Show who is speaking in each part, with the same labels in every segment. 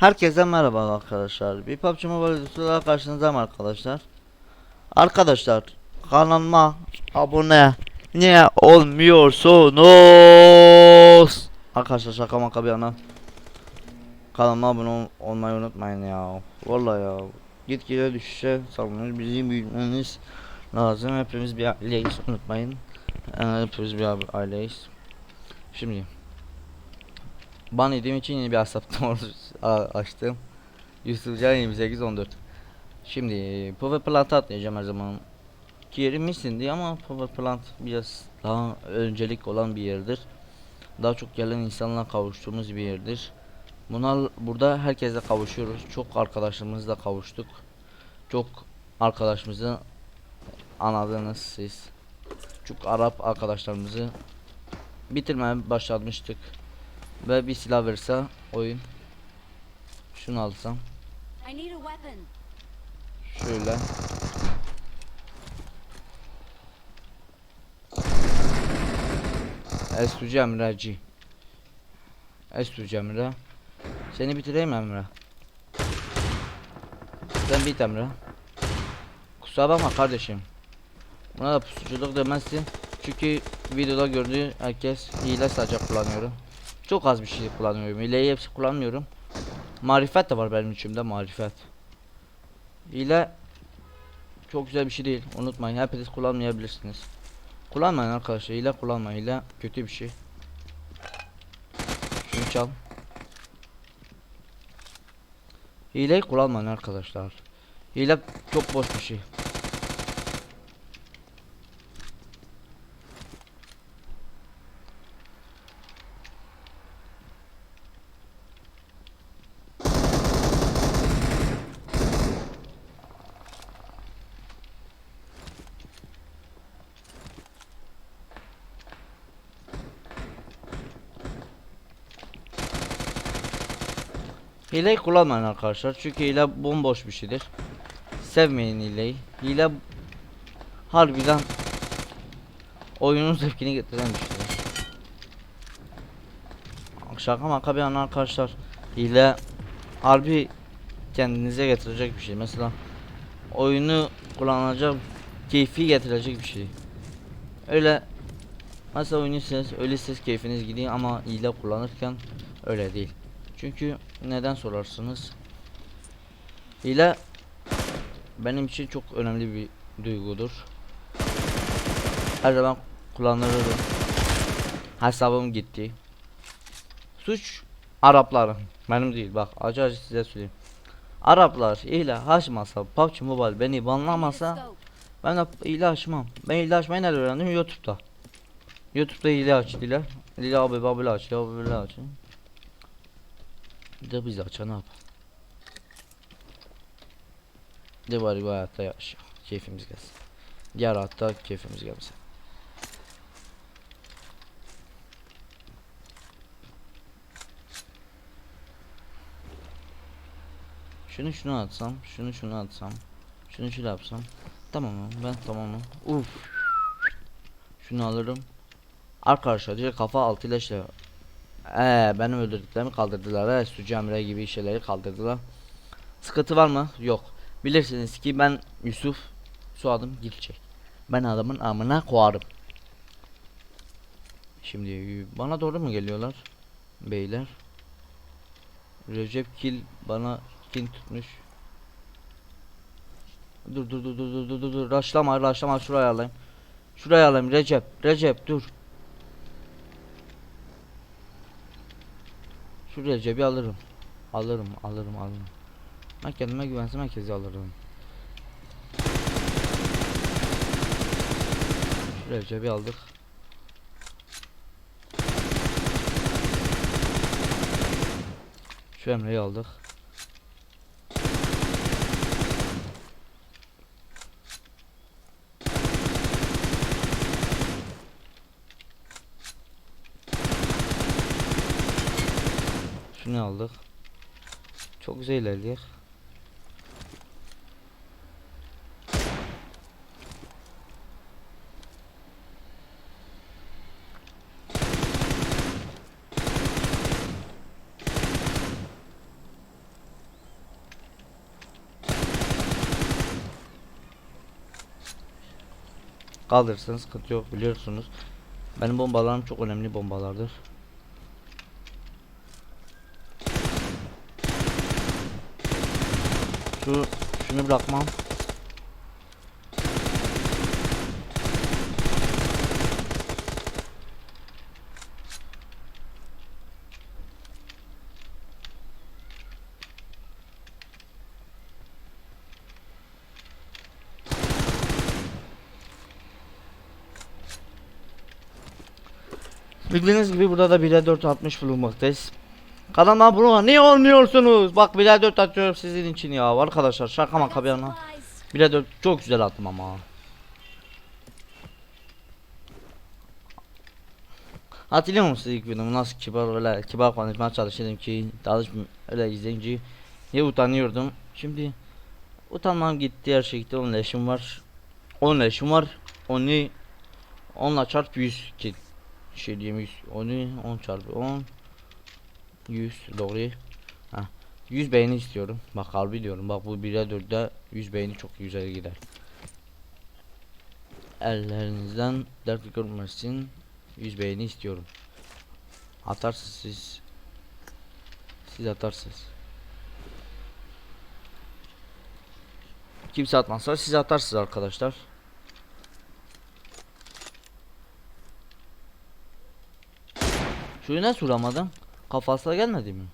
Speaker 1: Herkese merhaba arkadaşlar. Bir PUBG Mobile videosuyla karşınızdayım arkadaşlar. Arkadaşlar kanalıma abone niye olmuyorsunuz? Arkadaşlar şaka maka bir yana. Kanalıma abone ol- olmayı unutmayın ya. Vallahi ya. Gitgide düşüşe sallanır. Bizim büyümemiz lazım. Hepimiz bir aileyiz. Unutmayın. Ee, hepimiz bir aileyiz. Şimdi Ban yediğim için yeni bir hesaptan a- açtım. Yusufcan 2814. Şimdi Power Plant'a atlayacağım her zaman. Ki yerim misindi ama Power Plant biraz daha öncelik olan bir yerdir. Daha çok gelen insanla kavuştuğumuz bir yerdir. Bunlar burada herkesle kavuşuyoruz. Çok arkadaşlarımızla kavuştuk. Çok arkadaşımızı anladınız siz. Çok Arap arkadaşlarımızı bitirmeye başlamıştık. Ve bir silah verse oyun. Şunu alsam. Şöyle. Estucu Emre'ci. Estucu Emre. Seni bitireyim Emre. Sen bit Emre. Kusura bakma kardeşim. Buna da pusuculuk demezsin. Çünkü videoda gördüğü herkes hile sadece kullanıyorum. Çok az bir şey kullanıyorum. Hileyi hepsi kullanmıyorum. Marifet de var benim içimde marifet. Hile çok güzel bir şey değil. Unutmayın. Hepiniz kullanmayabilirsiniz. Kullanmayın arkadaşlar. Hile kullanmayın. Hile kötü bir şey. Şunu çal. Hileyi kullanmayın arkadaşlar. Hile çok boş bir şey. Hileyi kullanmayın arkadaşlar çünkü hile bomboş bir şeydir. Sevmeyin hileyi. Hile harbiden oyunun zevkini getiren bir şeydir. Şaka maka bir yana arkadaşlar. Hile harbi kendinize getirecek bir şey. Mesela oyunu kullanacak keyfi getirecek bir şey. Öyle mesela oynuyorsanız öyle siz keyfiniz gidiyor ama hile kullanırken öyle değil. Çünkü neden sorarsınız? Hile benim için çok önemli bir duygudur. Her zaman kullanırım. Hesabım gitti. Suç Arapların. Benim değil bak acı acı size söyleyeyim. Araplar hile açmasa PUBG Mobile beni banlamasa ben de hile açmam. Ben hile açmayı nerede öğrendim? YouTube'da. YouTube'da hile açtılar. Hile abi babıyla aç, abi böyle aç. Bir de biz aç ne yap? De bari bu hayatta yaşa. Keyfimiz gelsin. Diğer hayatta keyfimiz gelmesin. Şunu şunu atsam, şunu şunu atsam, şunu şöyle yapsam. Tamamım ben tamamım. Uf. Şunu alırım. Arkadaşlar direkt kafa altıyla işte. Ee, benim öldürdüklerimi kaldırdılar. Ee, Sucu Emre gibi şeyleri kaldırdılar. Sıkıntı var mı? Yok. Bilirsiniz ki ben Yusuf soyadım Gilçek. Ben adamın amına koyarım. Şimdi bana doğru mu geliyorlar? Beyler. Recep Kil bana kin tutmuş. Dur dur dur dur dur dur dur raşlama raşlama şuraya alayım. Şuraya alayım Recep Recep dur. Şu Recep'i alırım. Alırım alırım alırım. Ben kendime güvensem herkesi alırım. Şu Recep'i aldık. Şu Emre'yi aldık. aldık. Çok güzel ilerliyor. Kaldırırsanız sıkıntı yok biliyorsunuz. Benim bombalarım çok önemli bombalardır. Şu şunu bırakmam. Bildiğiniz gibi burada da 1'e 4 atmış bulunmaktayız. Kanalıma abone olun. Niye olmuyorsunuz? Bak 1'e 4 atıyorum sizin için ya arkadaşlar. Şaka maka bir yana. 1'e 4 çok güzel attım ama. Hatırlıyor musunuz ilk videomu nasıl kibar öyle kibar konuşmaya çalışıyordum ki çalışm öyle izleyince niye utanıyordum. Şimdi utanmam gitti her şey gitti 10 leşim var. 10 leşim var. Onu 10'la çarp 100 ki şey diyeyim 100 onu 10 çarpı 10 100 doğru. Ha 100 beğeni istiyorum. Bak harbi diyorum. Bak bu 1'e 4'te 100 beğeni çok güzel gider. Ellerinizden dert görmesin 100 beğeni istiyorum. Atarsınız siz. Siz atarsınız. Kimse atmazsa siz atarsınız arkadaşlar. Şuyu nasıl vuramadım? Kafasına gelmedi mi?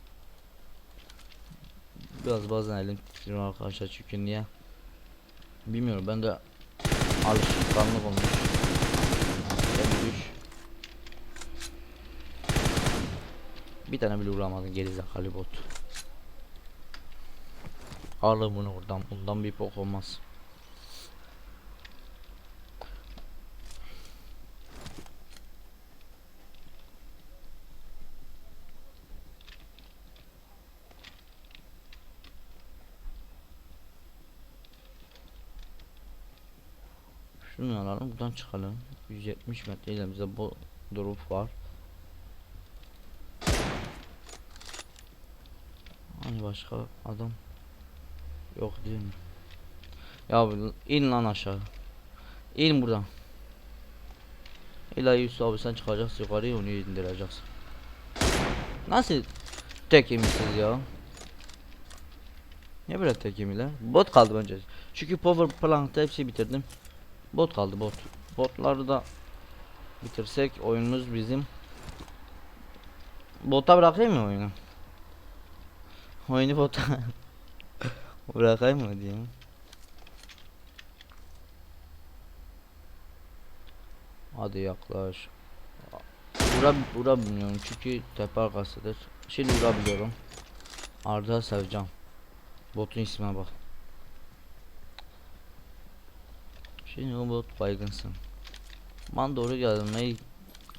Speaker 1: Biraz bazen elim titriyor arkadaşlar çünkü niye? Bilmiyorum ben de alışkanlık olmuş. Düş. Bir tane bile vuramadım gerizekalı bot. Alın bunu oradan bundan bir bok olmaz. Şunu alalım buradan çıkalım. 170 metre ilerimizde bu drop var. Hani başka adam Yok değil mi? Ya in lan aşağı. İn buradan. İlahi Yusuf abi sen çıkacaksın yukarıya onu indireceksin. Nasıl tek yemişsiniz ya? Niye böyle tek yemiler? Bot kaldı bence. Çünkü power plank'ta hepsi bitirdim Bot kaldı bot. Botları da bitirsek oyunumuz bizim. Bota bırakayım mı oyunu? Oyunu bota bırakayım mı diyeyim. Hadi yaklaş. Vura, vuramıyorum çünkü tepe arkasıdır. Şimdi vurabiliyorum. Arda Sevcan. Botun ismine bak. Şimdi o bot baygınsın. Ben doğru geldim. Ne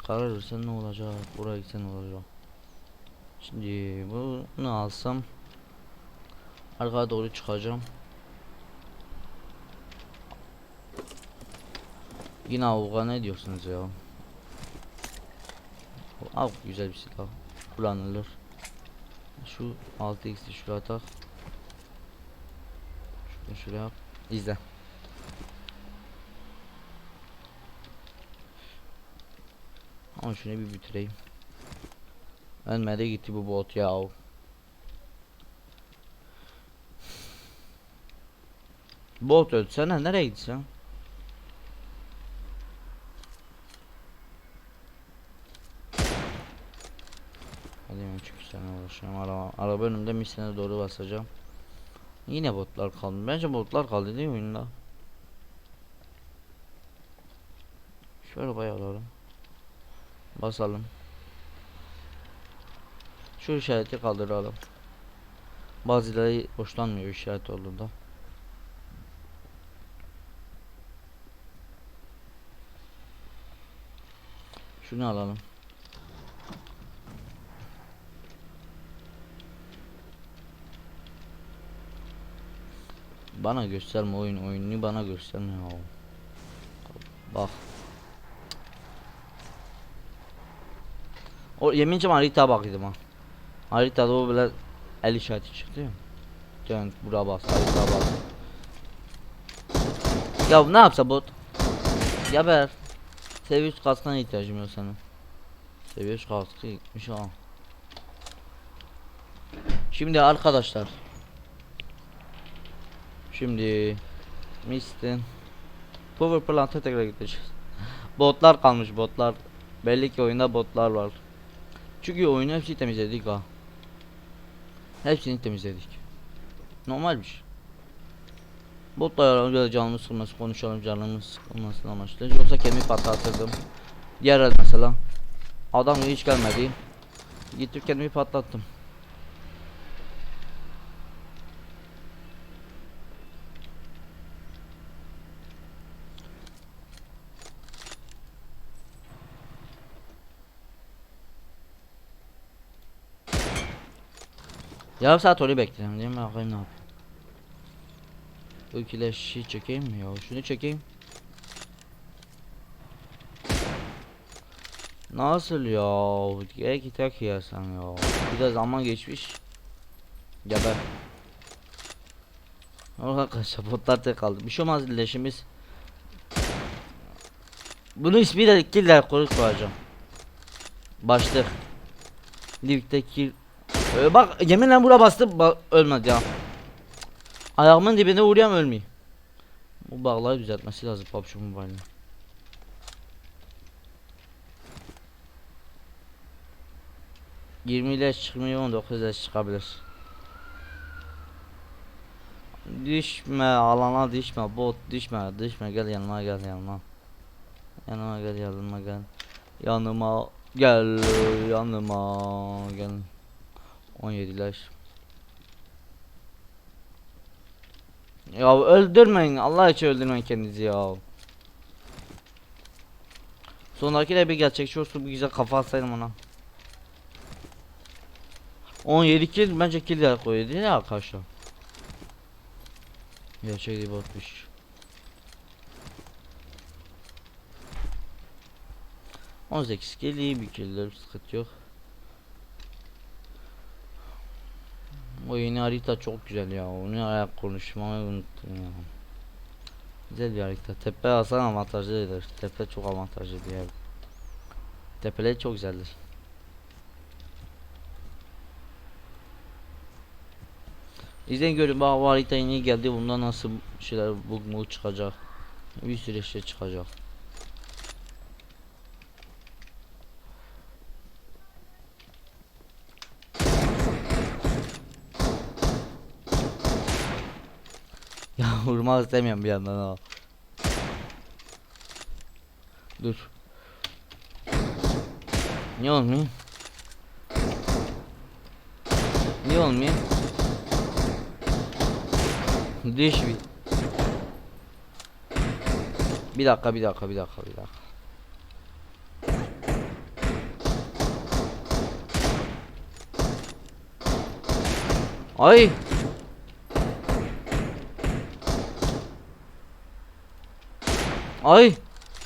Speaker 1: karar versen ne olacak? Buraya gitsen ne olacak? Şimdi bunu alsam arkaya doğru çıkacağım. Yine avuga ne diyorsunuz ya? Av güzel bir silah. Kullanılır. Şu 6x'i şuraya tak. Şunu şuraya yap. İzle. Ama şunu bir bitireyim. Ölmedi gitti bu bot ya. Bot ölsene nereye gitsen? Hadi ben çünkü sana uğraşıyorum. Araba, araba önümde misine doğru basacağım. Yine botlar kaldı. Bence botlar kaldı değil mi oyunda? Şu arabayı alalım. Basalım. Şu işareti kaldıralım. Bazıları hoşlanmıyor işaret olduğunda. Şunu alalım. Bana gösterme oyun oyununu bana gösterme ya. Bak. O yemince harita bakıyordum ha. Haritada o böyle el işareti çıktı ya. Dön bura bas harita bas. Ya ne yapsa bot? Geber. Seviye 3 kaskına ihtiyacım yok senin. Seviye 3 kaskı gitmiş ha. Şimdi arkadaşlar. Şimdi Mistin Power Plant'a tekrar gideceğiz. Botlar kalmış botlar. Belli ki oyunda botlar var. Çünkü oyunu hepsini temizledik ha. Hepsini temizledik. Normal bir şey. Botlar öyle canımız sıkılması konuşalım canımız sıkılmasın amaçlı. Yoksa kendimi patlatırdım. Diğer el mesela. Adam hiç gelmedi. Gittim kendimi patlattım. Yarım saat orayı bekledim değil mi? Bakayım ne yapayım. Bu kileşi çekeyim mi ya? Şunu çekeyim. Nasıl ya? Gerek tek ya sen ya. Bir de zaman geçmiş. Geber. Arkadaşlar botlar tek kaldı. Bir şey olmaz iletişimiz. Bunu ismi de killer koyacağım. Başlık. Livik'te kill. Ee, bak yeminle bura bastım ba ölmedi ya. Ayağımın dibine vuruyorum ölmeyeyim. Bu bağları düzeltmesi lazım PUBG Mobile'ın. Yirmi ile çıkmıyor 19 ile çıkabilir. Düşme alana düşme bot düşme düşme gel yanıma gel yanıma. Yanıma gel yanıma gel. Yanıma gel yanıma gel. 17 leş. Ya öldürmeyin Allah için öldürmeyin kendinizi ya. Sondaki de bir gerçekçi olsun bir güzel kafa atsaydım ona. 17 kill bence kill yer koydu ya arkadaşlar. Gerçek değil botmuş. On sekiz kill iyi bir kill'dir sıkıntı yok. O yeni harita çok güzel ya. Onu ayak konuşmayı unuttum ya. Güzel bir harita. Tepe alsan avantajlıdır. Tepe çok avantajlı bir yer. Tepeler çok güzeldir. İzleyin görün bak bu harita yeni geldi. Bunda nasıl şeyler bug mu çıkacak. Bir sürü şey çıkacak. Ya vurmak istemiyorum bir yandan ha. Dur. Niye olmuyor? Niye olmuyor? Düş bir. Bir dakika bir dakika bir dakika bir dakika. Ay. Ay.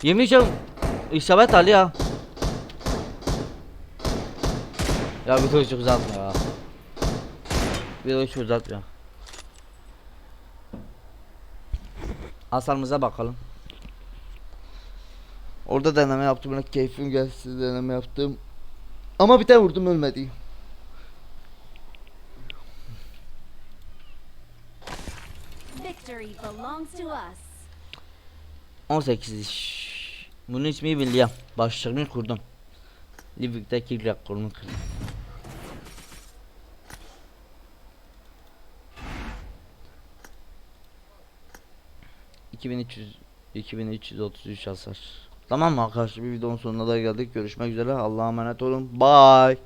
Speaker 1: Ediyorum isabet Ali ya. Ya videoyu çok uzatma ya. Videoyu çok uzatma. Hasarımıza bakalım. Orada deneme yaptım. Bana keyfim gelsin deneme yaptım. Ama bir tane vurdum ölmedi.
Speaker 2: Victory belongs to us.
Speaker 1: 18 iş. Bunun ismi biliyorum. Başlığını kurdum. Livik'teki rekorumu kırdım. ...2300... ...2333 hasar. Tamam mı arkadaşlar bir videonun sonuna da geldik. Görüşmek üzere. Allah'a emanet olun. Bye.